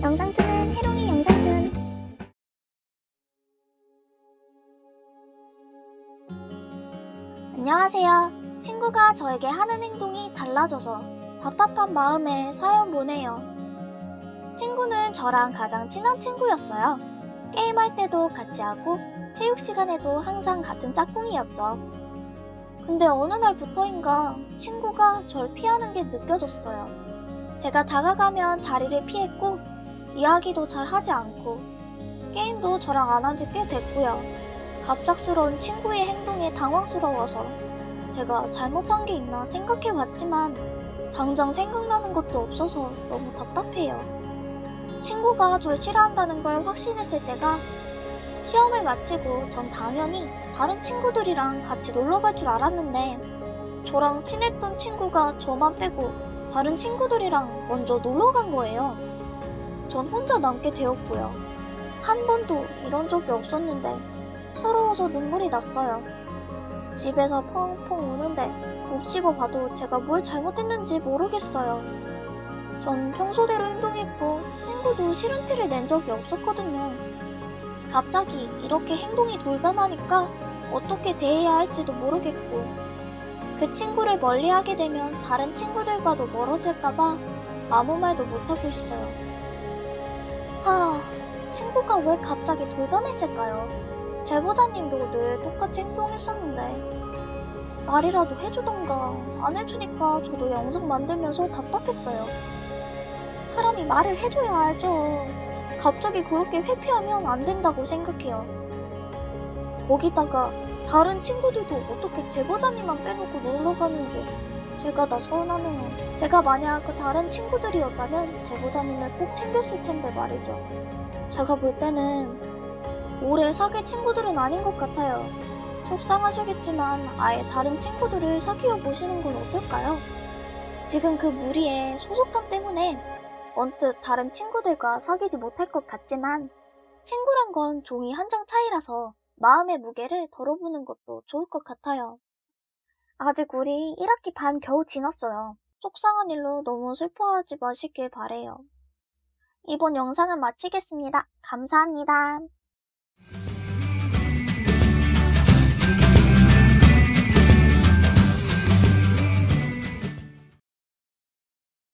영상툰은 해롱이 영상툰 안녕하세요. 친구가 저에게 하는 행동이 달라져서 답답한 마음에 사연 보내요. 친구는 저랑 가장 친한 친구였어요. 게임할 때도 같이 하고 체육 시간에도 항상 같은 짝꿍이었죠. 근데 어느 날부터인가 친구가 절 피하는 게 느껴졌어요. 제가 다가가면 자리를 피했고 이야기도 잘 하지 않고 게임도 저랑 안 한 지 꽤 됐고요. 갑작스러운 친구의 행동에 당황스러워서 제가 잘못한 게 있나 생각해 봤지만 당장 생각나는 것도 없어서 너무 답답해요. 친구가 절 싫어한다는 걸 확신했을 때가 시험을 마치고 전 당연히 다른 친구들이랑 같이 놀러 갈 줄 알았는데 저랑 친했던 친구가 저만 빼고 다른 친구들이랑 먼저 놀러 간 거예요. 전 혼자 남게 되었고요. 한 번도 이런 적이 없었는데 서러워서 눈물이 났어요. 집에서 펑펑 우는데 곱씹어 봐도 제가 뭘 잘못했는지 모르겠어요. 전 평소대로 행동했고 친구도 싫은 티를 낸 적이 없었거든요. 갑자기 이렇게 행동이 돌변하니까 어떻게 대해야 할지도 모르겠고 그 친구를 멀리하게 되면 다른 친구들과도 멀어질까봐 아무 말도 못하고 있어요. 하, 친구가 왜 갑자기 돌변했을까요? 제보자님도 늘 똑같이 행동했었는데 말이라도 해주던가 안 해주니까 저도 영상 만들면서 답답했어요. 사람이 말을 해줘야 알죠. 갑자기 그렇게 회피하면 안 된다고 생각해요. 거기다가 다른 친구들도 어떻게 제보자님만 빼놓고 놀러 가는지 제가 다 서운하네요. 제가 만약 그 다른 친구들이었다면 제보자님을 꼭 챙겼을 텐데 말이죠. 제가 볼 때는 오래 사귈 친구들은 아닌 것 같아요. 속상하시겠지만 아예 다른 친구들을 사귀어 보시는 건 어떨까요? 지금 그 무리에 소속감 때문에 언뜻 다른 친구들과 사귀지 못할 것 같지만 친구란 건 종이 한 장 차이라서 마음의 무게를 덜어보는 것도 좋을 것 같아요. 아직 우리 1학기 반 겨우 지났어요. 속상한 일로 너무 슬퍼하지 마시길 바래요. 이번 영상은 마치겠습니다. 감사합니다.